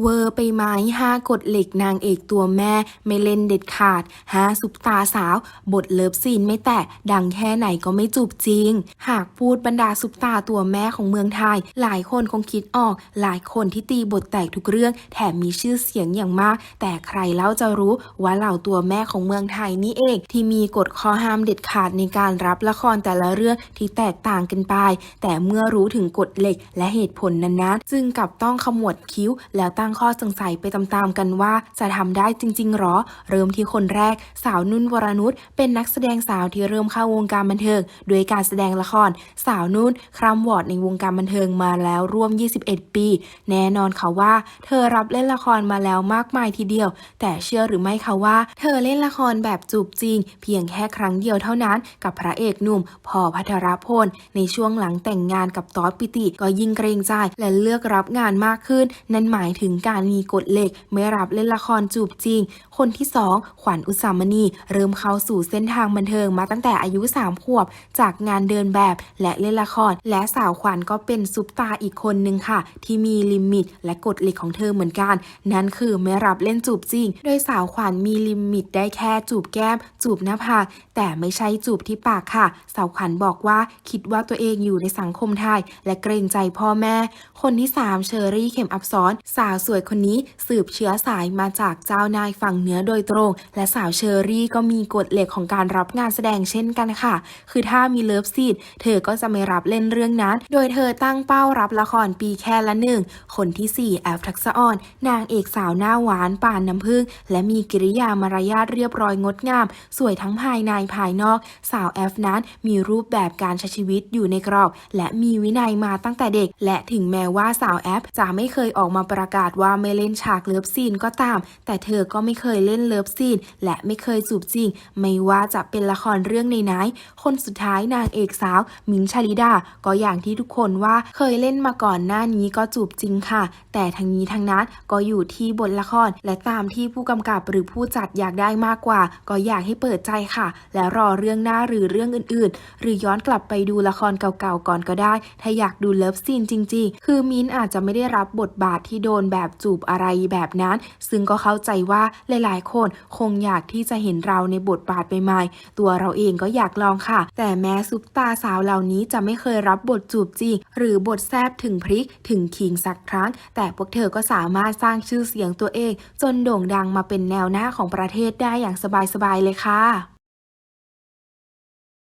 เวอร์ไปไหมห้ากฎเหล็กนางเอกตัวแม่ไม่เล่นเด็ดขาดห้าซุปตาสาว บทเลิฟซีนไม่แตะ ดังแค่ไหนก็ไม่จูบจริง หากพูดบรรดาซุปตาตัวแม่ของเมืองไทย หลายคนคงคิดออก หลายคนที่ตีบทแตกทุกเรื่อง แถมมีชื่อเสียงอย่างมาก แต่ใครเล่าจะรู้ว่าเหล่าตัวแม่ของเมืองไทยนี่เอง ที่มีกฎข้อห้ามเด็ดขาดในการรับละครแต่ละเรื่องที่แตกต่างกันไป แต่เมื่อรู้ถึงกฎเหล็กและเหตุผลนั้นๆจึงกลับต้องขมวดคิ้วแล้วตั้งข้อสงสัยไปตามๆกันว่าจะทำได้จริง ๆหรอ เริ่มที่คนแรก สาวนุ่นวรนุชเป็นนักแสดงสาวที่เริ่มเข้าวงการบันเทิงด้วยการแสดงละคร สาวนุ่นคร่ำวอดในวงการบันเทิงมาแล้วร่วม 21 ปี แน่นอนค่ะว่า เธอรับเล่นละครมาแล้วมากมายทีเดียว แต่เชื่อหรือไม่คะว่า เธอเล่นละครแบบจูบจริง เพียงแค่ครั้งเดียวเท่านั้นกับพระเอกหนุ่มพอพัทรพลในช่วงหลังแต่งงานกับตอสปิติก็ยิ่งเกรงใจและเลือกรับงานมากขึ้น นั่นหมายถึงการมีกฎเหล็กไม่รับเล่นละครจูบจริง คนที่สองขวัญอุสามณี เริ่มเข้าสู่เส้นทางบันเทิงมาตั้งแต่อายุ 3 ขวบ จากงานเดินแบบและเล่นละคร และสาวขวัญก็เป็นซุปตาอีกคนนึงค่ะ ที่มีลิมิตและกฎเหล็กของเธอเหมือนกัน นั่นคือไม่รับเล่นจูบจริง โดยสาวขวัญมีลิมิตได้แค่จูบแก้ม จูบหน้าผากแต่ไม่ใช่จูบที่ปากค่ะ สาวขวัญบอกว่าคิดว่าตัวเองอยู่ในสังคมไทย และเกรงใจพ่อแม่ คนที่ 3 เชอรี่เข็มอับซ้อนสาวสวยคนนี้สืบเชื้อสายมาจากเจ้านายฝั่งเหนือโดยตรง และสาวเชอรี่ก็มีกฎเหล็กของการรับงานแสดงเช่นกันค่ะ คือถ้ามีเลิฟซีนเธอก็จะไม่รับเล่นเรื่องนั้น โดยเธอตั้งเป้ารับละครปีแค่ละหนึ่ง คนที่ 4 แอฟทักษออน นางเอกสาวหน้าหวานป่านน้ำผึ้งและมีกิริยามารยาทเรียบร้อยงดงาม สวยทั้งภายในภายนอก สาวแอฟนั้นมีรูปแบบการใช้ชีวิตอยู่ในกรอบ และมีวินัยมาตั้งแต่เด็ก และถึงแม้ว่าสาวแอฟจะไม่เคยออกมาประกาศว่าไม่เล่นฉากเลิฟซีนก็ตาม แต่เธอก็ไม่เคยเล่นเลิฟซีน และไม่เคยจูบจริง ไม่ว่าจะเป็นละครเรื่องไหนๆคนสุดท้ายนางเอกสาว มินท์ชลิดา ก็อย่างที่ทุกคนว่าเคยเล่นมาก่อนหน้านี้ก็จูบจริงค่ะ แต่ทั้งนี้ทั้งนั้นก็อยู่ที่บทละคร และตามที่ผู้กำกับหรือผู้จัดอยากได้มากกว่า ก็อยากให้เปิดใจค่ะ และรอเรื่องหน้าหรือเรื่องอื่น ๆ หรือย้อนกลับไปดูละครเก่าๆก่อนก็ได้ ถ้าอยากดูเลิฟซีนจริง ๆ คือมินอาจจะไม่ได้รับบทบาทที่โดนแบแบบจูบอะไรแบบนั้น ซึ่งก็เข้าใจว่าหลายๆ คนคงอยากที่จะเห็นเราในบทบาทใหม่ๆ ตัวเราเองก็อยากลองค่ะ แต่แม้ซุปตาสาวเหล่านี้จะไม่เคยรับบทจูบจริง หรือบทแซบถึงพริกถึงขิงสักครั้ง แต่พวกเธอก็สามารถสร้างชื่อเสียงตัวเอง จนโด่งดังมาเป็นแนวหน้าของประเทศได้อย่างสบายๆเลยค่ะ